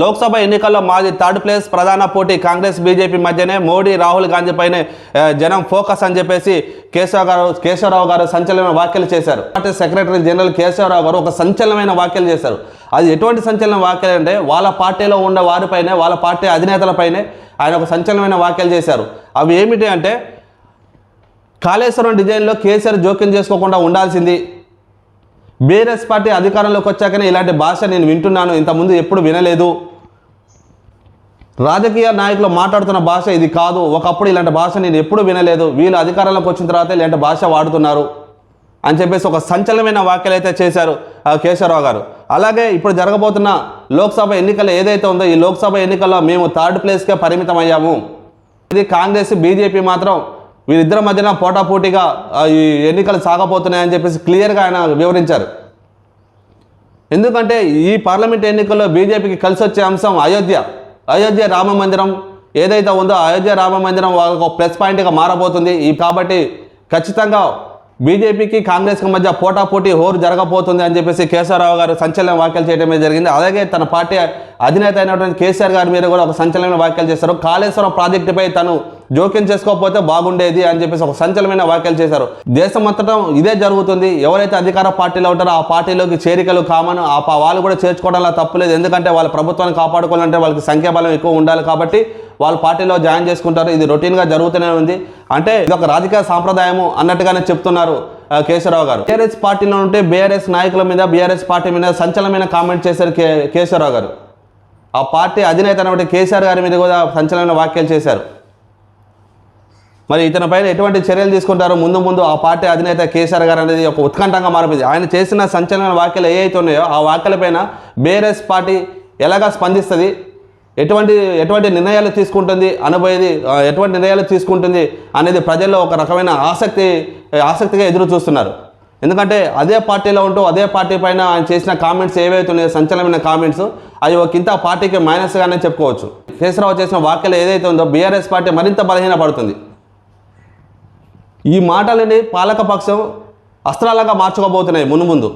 లోక్సభ ఎన్నికల్లో మాది third place ప్రధాన పోటీ కాంగ్రెస్ బీజేపీ మధ్యనే మోడీ రాహుల్ గాంధీ పైనే జనం ఫోకస్ అని చెప్పేసి కేశవ గారు కేశవరావు గారు సంచలన వ్యాఖ్యలు చేశారు. పార్టీ సెక్రటరీ జనరల్ కేశవరావు గారు ఒక సంచలనమైన వ్యాఖ్యలు చేశారు. అది ఎటువంటి సంచలన వ్యాఖ్యలు అంటే వాళ్ళ పార్టీలో ఉన్న వారిపైనే వాళ్ళ పార్టీ అధినేతలపైనే ఆయన ఒక సంచలనమైన వ్యాఖ్యలు చేశారు. అవి ఏమిటి అంటే కాళేశ్వరం డిజైన్లో కేసీఆర్ జోక్యం చేసుకోకుండా ఉండాల్సింది. బీఆర్ఎస్ పార్టీ అధికారంలోకి వచ్చాకనే ఇలాంటి భాష నేను వింటున్నాను ఇంతకుముందు ఎప్పుడు వినలేదు. రాజకీయ నాయకులు మాట్లాడుతున్న భాష ఇది కాదు. ఒకప్పుడు ఇలాంటి భాష నేను ఎప్పుడు వినలేదు. వీళ్ళు అధికారంలోకి వచ్చిన తర్వాత ఇలాంటి భాష వాడుతున్నారు అని చెప్పేసి ఒక సంచలనమైన వ్యాఖ్యలు అయితే చేశారు ఆ, కేశవరావు గారు. అలాగే ఇప్పుడు జరగబోతున్న లోక్సభ ఎన్నికలు ఏదైతే ఉందో ఈ లోక్సభ ఎన్నికల్లో మేము థర్డ్ ప్లేస్కే పరిమితం అయ్యాము ఇది కాంగ్రెస్ బీజేపీ మాత్రం వీరిద్దరి మధ్యన పోటాపోటీగా ఈ ఎన్నికలు సాగబోతున్నాయని చెప్పేసి క్లియర్గా ఆయన వివరించారు. ఎందుకంటే ఈ పార్లమెంట్ ఎన్నికల్లో బీజేపీకి కలిసి వచ్చే అంశం అయోధ్య. అయోధ్య రామ మందిరం ఏదైతే ఉందో అయోధ్య రామ మందిరం వాళ్ళకు ఒక ప్లస్ పాయింట్గా మారబోతుంది. ఈ కాబట్టి ఖచ్చితంగా బీజేపీకి కాంగ్రెస్కి మధ్య పోటాపోటీ హోరు జరగబోతుంది అని చెప్పేసి కేశవరావు గారు సంచలన వ్యాఖ్యలు చేయడమే జరిగింది. అలాగే తన పార్టీ అధినేత అయినటువంటి కేసీఆర్ గారి మీద కూడా ఒక సంచలనమైన వ్యాఖ్యలు చేశారు. కాళేశ్వరం ప్రాజెక్టుపై తను జోక్యం చేసుకోకపోతే బాగుండేది అని చెప్పేసి ఒక సంచలనమైన వ్యాఖ్యలు చేశారు. దేశం అంతటా ఇదే జరుగుతుంది. ఎవరైతే అధికార పార్టీలో ఉంటారో ఆ పార్టీలోకి చేరికలు కామను ఆ వాళ్ళు కూడా చేర్చుకోవడంలో తప్పులేదు. ఎందుకంటే వాళ్ళ ప్రభుత్వాన్ని కాపాడుకోవాలంటే వాళ్ళకి సంఖ్యాబలం ఎక్కువ ఉండాలి కాబట్టి వాళ్ళ పార్టీలో జాయిన్ చేసుకుంటారు. ఇది రొటీన్గా జరుగుతూనే ఉంది. అంటే ఇది ఒక రాజకీయ సాంప్రదాయము అన్నట్టుగానే చెప్తున్నారు కేశవరావు గారు. బీఆర్ఎస్ పార్టీలో ఉంటే బీఆర్ఎస్ నాయకుల మీద బీఆర్ఎస్ పార్టీ మీద సంచలనమైన కామెంట్ చేశారు కే కేశవరావు గారు. ఆ పార్టీ అధినేత అయినటువంటి కేసీఆర్ గారి మీద కూడా సంచలన వ్యాఖ్యలు చేశారు. మరి ఇతని పైన ఎటువంటి చర్యలు తీసుకుంటారు ముందు ముందు ఆ పార్టీ అధినేత కేసీఆర్ గారు అనేది ఒక ఉత్కంఠంగా మారిపోయింది. ఆయన చేసిన సంచలన వ్యాఖ్యలు ఏ అయితే ఉన్నాయో ఆ వ్యాఖ్యలపైన బీఆర్ఎస్ పార్టీ ఎలాగా స్పందిస్తుంది? ఎటువంటి ఎటువంటి నిర్ణయాలు తీసుకుంటుంది అనబోయేది ఎటువంటి నిర్ణయాలు తీసుకుంటుంది అనేది ప్రజల్లో ఒక రకమైన ఆసక్తి ఆసక్తిగా ఎదురు చూస్తున్నారు. ఎందుకంటే అదే పార్టీలో ఉంటూ అదే పార్టీ పైన ఆయన చేసిన కామెంట్స్ ఏవైతే ఉన్నాయో సంచలనమైన కామెంట్స్ అవి ఒక ఇంత పార్టీకి మైనస్గానే చెప్పుకోవచ్చు. కేసీరావు చేసిన వ్యాఖ్యలు ఏదైతే ఉందో బీఆర్ఎస్ పార్టీ మరింత బలహీనపడుతుంది. ఈ మాటలని పాలకపక్షం అస్త్రాలుగా మార్చుకోబోతున్నాయి మును ముందు